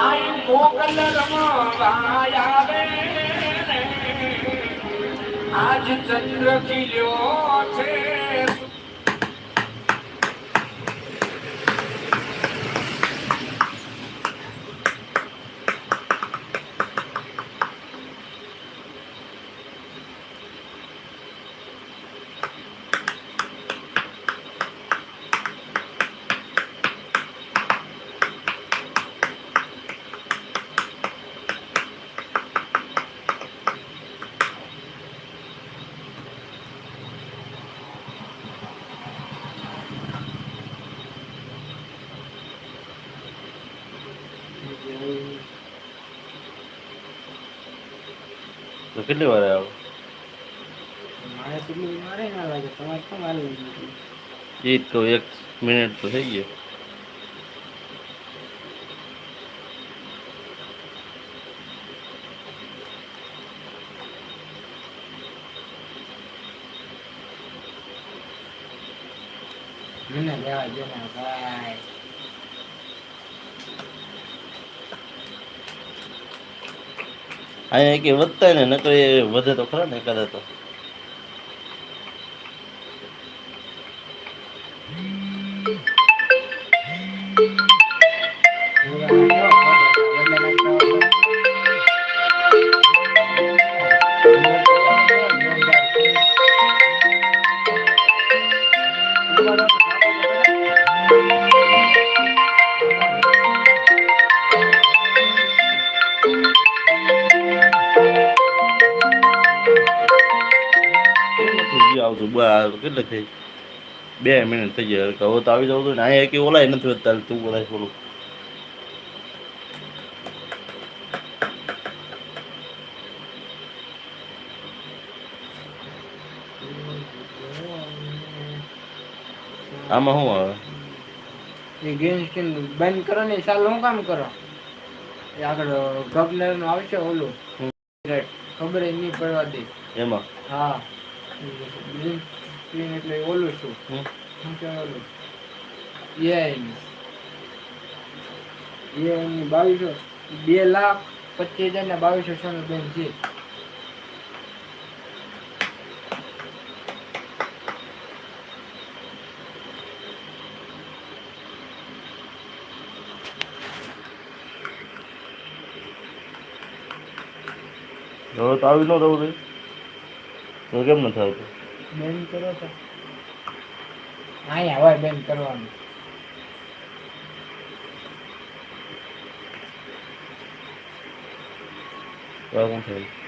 આઈ મોકલ રમવા આવે રે. આજ ચંદ્ર ખીલ્યો છે તો કેટલી વાર આવ્યો મારે કેટલું મારે ના લાગે તમારે કેમ હાલવું નથી એ જ કહું એક મિનિટ તો થઈ ગયો મને લેવા દે ને ભાઈ અહીંયા કે વધતા ને નકર એ વધે તો ખરા ને એકાદા તો. આવતું બસ કેટલે થઈ? બે મિનિટ થઈ જાય હવે તો આવી જવું ને. અહીંયા કે ઓલાય નથી વધતા. તું ઓલાય થોડું આમાં શું આવે? ગ્રીન સ્ક્રીન બંધ કરો ને ચાલુ હું કામ કરો? એ આગળ ગવર્નરનું આવશે ઓલું. ખબર નહીં પડવા દે. એમાં? હા. સ્ક્રીન એટલે ઓલું છું. શું કહેવાય ઓલું એઆઈ એઆઈની બાવીસો બે લાખ પચીસ હજાર ને બાવીસો સોનું બેન છે તો આવી ન રહું રહી તો કેમ નથી આવતું? બેન કરો તો અહીંયા હોય બેન કરવાનું. શું થયું